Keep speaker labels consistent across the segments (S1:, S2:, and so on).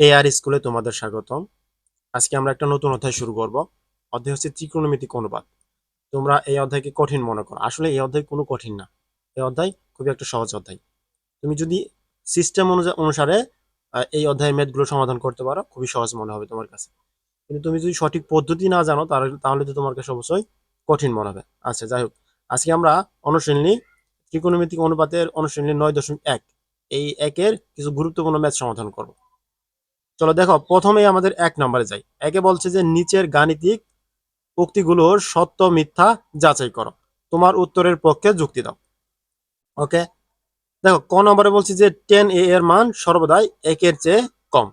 S1: AR স্কুলে তোমাদের স্বাগতম। আজকে আমরা একটা নতুন অধ্যায় শুরু করব। অধ্যায় হচ্ছে ত্রিকোণমিতিক অনুপাত। তোমরা এই অধ্যায়কে কঠিন মনে করো। আসলে এই অধ্যায় কোনো কঠিন না। এই অধ্যায় খুবই একটা সহজ অধ্যায়। তুমি যদি সিস্টেম অনুযায়ী অনুসারে এই অধ্যায়ের ম্যাথগুলো সমাধান করতে পারো, খুবই সহজ মনে হবে তোমার কাছে। কিন্তু তুমি যদি সঠিক পদ্ধতি না জানো তাহলে তাহলে তো তোমার কাছে অবশ্যই কঠিন মনে হবে। আচ্ছা যাই হোক। আজকে আমরা অনুশীলনী ত্রিকোণমিতিক অনুপাতের অনুশীলনী নয় দশমিক এক। এই একের কিছু গুরুত্বপূর্ণ ম্যাথ সমাধান করব। চলো দেখো, প্রথমেই আমাদের এক নম্বরে যাই। একে বলছে যে, নিচের গাণিতিক উক্তিগুলোর সত্য মিথ্যা যাচাই করো। তোমার উত্তরের পক্ষে যুক্তি দাও। ওকে? দেখো, ক নম্বরে বলছি যে, টেন এ এর মান সর্বদাই একের চেয়ে কম।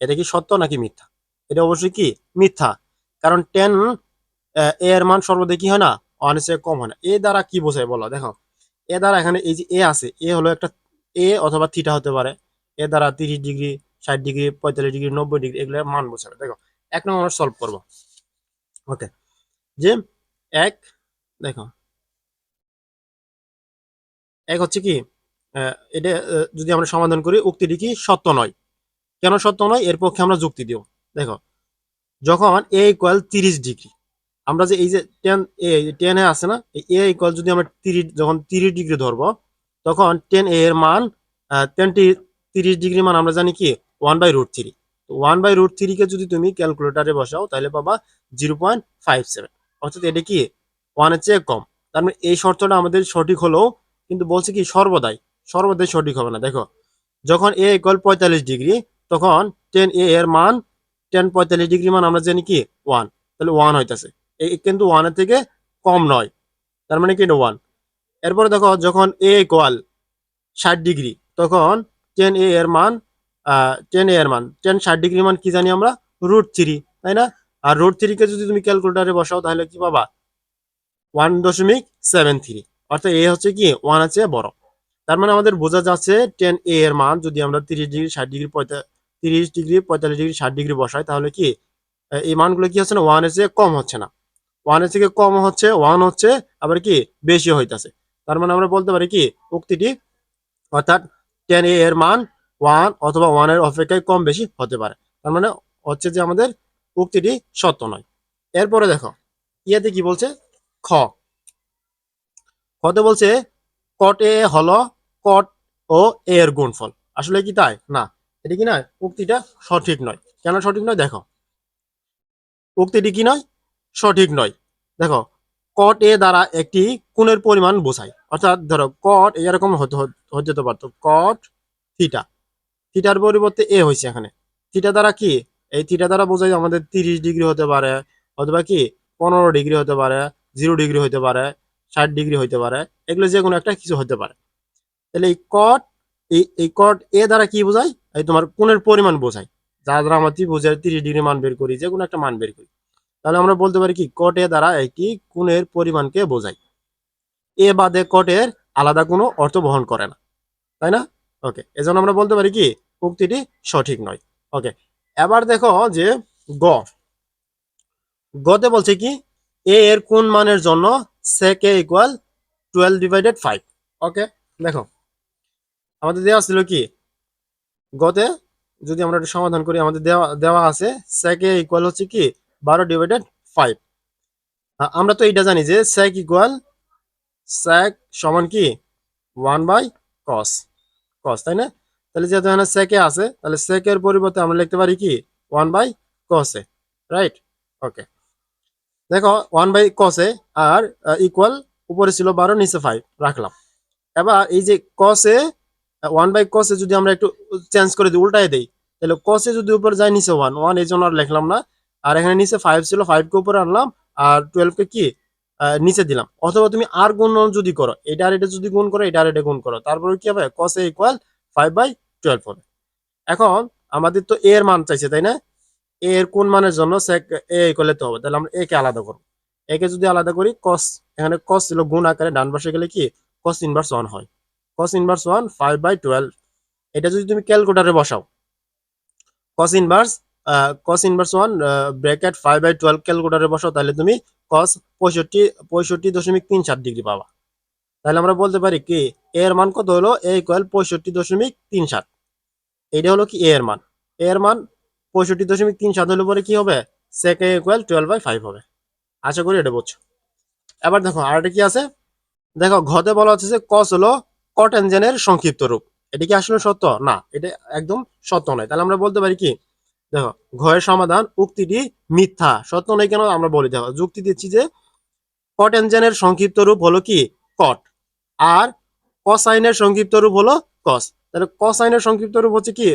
S1: এটা কি সত্য নাকি মিথ্যা? এটা অবশ্যই কি? মিথ্যা। কারণ টেন এ এর মান সর্বদাই কি হয় না? ওয়ানের চেয়ে কম হয় না। এ দ্বারা কি বোঝায় বলো? দেখো, এ দ্বারা এখানে এই যে এ আছে, এ হলো একটা এ অথবা থিটা হতে পারে। এ দ্বারা তিরিশ ডিগ্রি ষাট ডিগ্রি, পঁয়তাল্লিশ ডিগ্রি, নব্বই ডিগ্রি এগুলো মান বোঝাবে দেখো। এক নম্বর আমরা সলভ করব। ওকে যে এক, দেখো। এক হচ্ছে কি এটা যদি আমরা সমাধান করি, উক্তিটি কি? সত্য নয়। কেন সত্য নয়? এর পক্ষে আমরা যুক্তি দিও দেখো, যখন এ ইকুয়াল তিরিশ ডিগ্রি, আমরা যে এই যে টেন এ টেন এ আছে না এ ইকুয়াল যদি আমরা তিরিশ, যখন তিরিশ ডিগ্রি ধরবো, তখন টেন এ এর মান টেন তিরিশ ডিগ্রি মান আমরা জানি কি? One by root three one by root থ্রিকে যদি তুমি ক্যালকুলেটারে বসাও, তাহলে পাবা জিরো পয়েন্ট ফাইভ সেভেন অর্থাৎ এটা কি? ওয়ানের চেয়ে কম। তার মানে এই শর্তটা আমাদের সঠিক হলেও কিন্তু বলছে কি সর্বদাই। সর্বদাই সঠিক হবে না। দেখো, যখন এ ইকুয়াল পঁয়তাল্লিশ ডিগ্রি, তখন টেন এ এর মান টেন পঁয়তাল্লিশ ডিগ্রি মান আমরা জানি কি? ওয়ান তাহলে ওয়ান হইতেছে। এই কিন্তু ওয়ানের থেকে কম নয়। তার মানে কি এটা ওয়ান এরপরে দেখো, যখন এ ইকুয়াল ষাট ডিগ্রি, তখন টেন এ এর মান টেন এর মান টেন ষাট ডিগ্রি মান কি জানি আমরা? রুট থ্রি তাই না? আর রুট থ্রিকে যদি তুমি ক্যালকুলেটারে বসাও, তাহলে কি পাবা? ওয়ান দশমিক সেভেন থ্রি অর্থাৎ এ হচ্ছে কি? ওয়ান আছে, বড়। তার মানে আমাদের বোঝা যাচ্ছে টেন এ এর মান যদি আমরা তিরিশ ডিগ্রি ষাট ডিগ্রি তিরিশ ডিগ্রি পঁয়তাল্লিশ ডিগ্রি ষাট ডিগ্রি বসাই, তাহলে কি? এই মানগুলো কি হচ্ছে না? ওয়ানের চেয়ে কম হচ্ছে না। ওয়ানের থেকে কম হচ্ছে ওয়ান হচ্ছে, আবার কি? বেশি হইতাছে। তার মানে আমরা বলতে পারি কি? উক্তিটি, অর্থাৎ টেন এ এর মান ওয়ান অথবা ওয়ানের অপেক্ষায় কম বেশি হতে পারে। তার মানে হচ্ছে যে আমাদের উক্তিটি সত্য নয়। এরপরে দেখো, ইয়াতে কি বলছে? খ। খতে বলছে কট এ হলো কট ও এ এর গুণফল। আসলে কি তাই? না, এটা কি নয়? উক্তিটা সঠিক নয়। কেন সঠিক নয়? দেখো, উক্তিটি কি নয়? সঠিক নয়। দেখো কট এ দ্বারা একটি কোণের পরিমাণ বোঝায়। অর্থাৎ ধরো কট এরকম হতে হতে পারতো। কট থিটা থিটার পরিবর্তে এ হয়েছে এখানে। থিটা দ্বারা কি? এই থিটা দ্বারা বোঝায় আমাদের তিরিশ ডিগ্রি হতে পারে, অথবা কি? পনেরো ডিগ্রি হতে পারে, জিরো ডিগ্রি হতে পারে, ষাট ডিগ্রি হতে পারে, এগুলো যে কোনো একটা কিছু হতে পারে। তাহলে এই কট এই এই কট এ দ্বারা কি বোঝায়? এই তোমার কোণের পরিমাণ বোঝায়। যার দ্বারা আমরা ত্রিভুজের তিরিশ ডিগ্রি মান বের করি যে কোনো একটা মান বের করি। তাহলে আমরা বলতে পারি কি? কট এ দ্বারা একটি কোণের পরিমাণকে বোঝায়। এ বাদে কটের আলাদা কোনো অর্থ বহন করে না। তাই না? ওকে এজন্য আমরা বলতে পারি কি? উক্তিটি সঠিক নয়। ওকে এবার দেখো যে গ। গতে বলছে কি? এ এর কোন মানের জন্য sec a equal twelve divided five okay দেখো, আমাদের দেওয়া ছিল কি? গতে যদি আমরা একটু সমাধান করি, আমাদের দেওয়া দেওয়া আছে sec a ইকুয়াল হচ্ছে কি? বারো ডিভাইডেড ফাইভ আমরা তো এটা জানি যে sec ইকুয়াল sec সমান কি? ওয়ান বাই cos cos, তাই না? তাহলে যেহেতু এখানে এ আছে, তাহলে এর পরিবর্তে আমরা লিখতে পারি কি? One by a right okay দেখো ওয়ান বাই কসে আর ইকুয়াল উপরে ছিল বারো, নিচে ফাইভ রাখলাম। এবার এই যে কসে ওয়ান বাই কসে যদি আমরা একটু চেঞ্জ করে দিই, উল্টাই দেই, তাহলে কসে যদি উপরে যায়, নিচে ওয়ান ওয়ান এই জন্য আর লিখলাম না। আর এখানে নিচে ফাইভ ছিল ফাইভকে উপরে আনলাম, আর টুয়েলভকে কি নিচে দিলাম। অথবা তুমি আর গুণ যদি করো, এটা আর এটা যদি গুণ করো, এটা আর এটা গুণ করো। তারপরে কি হবে? কসে ইকুয়াল ফাইভ বাই টুয়েলভ হবে এখন আমাদের তো এর মান চাইছে, তাই না? এর কোন মানের জন্য sec এ ইকুয়াল তো হবে? তাহলে আমরা এ কে আলাদা করব। একে যদি আলাদা করি, cos, এখানে cos ছিল গুণ আকারে ডান পাশে গেলে কি? cos ইনভার্স ওয়ান হয়। cos inverse one five by twelve এটা যদি তুমি ক্যালকুলেটারে বসাও, cos inverse cos inverse one bracket five by twelve ক্যালকুলেটারে বসাও, তাহলে তুমি cos পঁয়ষট্টি পঁয়ষট্টি দশমিক তিন সাত ডিগ্রি পাবা। তাহলে আমরা বলতে পারি কি, এর মান কত হলো? এ ইকুয়াল পঁয়ষট্টি দশমিক তিন সাত। এটা হলো কি এ এর মান। এ এর মান পঁয়ষট্টি দশমিক তিন সাত হলে পরে কি হবে? Sec A equal twelve by five হবে। আশা করি এটা বুঝছ। এবার দেখো, আরেকটা কি আছে? দেখো, ঘতে বলা হচ্ছে যে কস হলো এঞ্জেনের সংক্ষিপ্ত রূপ। এটা কি আসলে সত্য? না, এটা একদম সত্য নয়। তাহলে আমরা বলতে পারি কি? দেখো, ঘয়ের সমাধান উক্তিটি মিথ্যা। সত্য নয় কেন? আমরা বলি, দেখো, যুক্তি দিচ্ছি যে কট এঞ্জেনের সংক্ষিপ্ত রূপ হলো কি? কট আর কসাইনের সংক্ষিপ্ত রূপ হলো কস তাহলে কসাইনের সংক্ষিপ্ত রূপ হচ্ছে কি?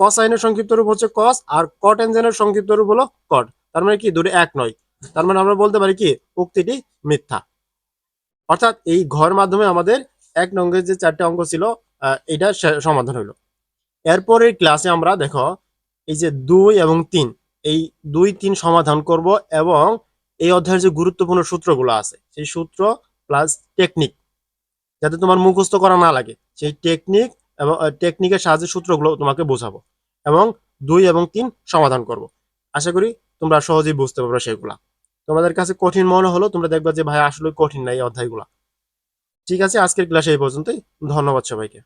S1: কসাইনের সংক্ষিপ্ত রূপ হচ্ছে কস আর কট এঞ্জেনের সংক্ষিপ্ত রূপ হলো কট তার মানে কি? দুটো এক নয়। তার মানে আমরা বলতে পারি কি? উক্তিটি মিথ্যা। অর্থাৎ এই ঘর মাধ্যমে আমাদের এক নঙ্গের যে চারটে অঙ্ক ছিল এটা সমাধান হইল। এরপরের ক্লাসে আমরা দেখো, এই যে দুই এবং তিন, এই দুই, তিন সমাধান করব এবং এই অধ্যায়ের যে গুরুত্বপূর্ণ সূত্রগুলো আছে, সেই সূত্র প্লাস টেকনিক যাতে তোমার মুখস্থ করা না লাগে। সেই টেকনিক এবং টেকনিকের সাহায্যে সূত্রগুলো তোমাকে বোঝাবো এবং দুই এবং তিন সমাধান করব। আশা করি তোমরা সহজেই বুঝতে পারবে সেগুলা। তোমাদের কাছে কঠিন মনে হলো, তোমরা দেখবা যে ভাই আসলে কঠিন নাই অধ্যায়গুলা। ঠিক আছে, আজকের ক্লাসে এই পর্যন্তই। ধন্যবাদ সবাইকে।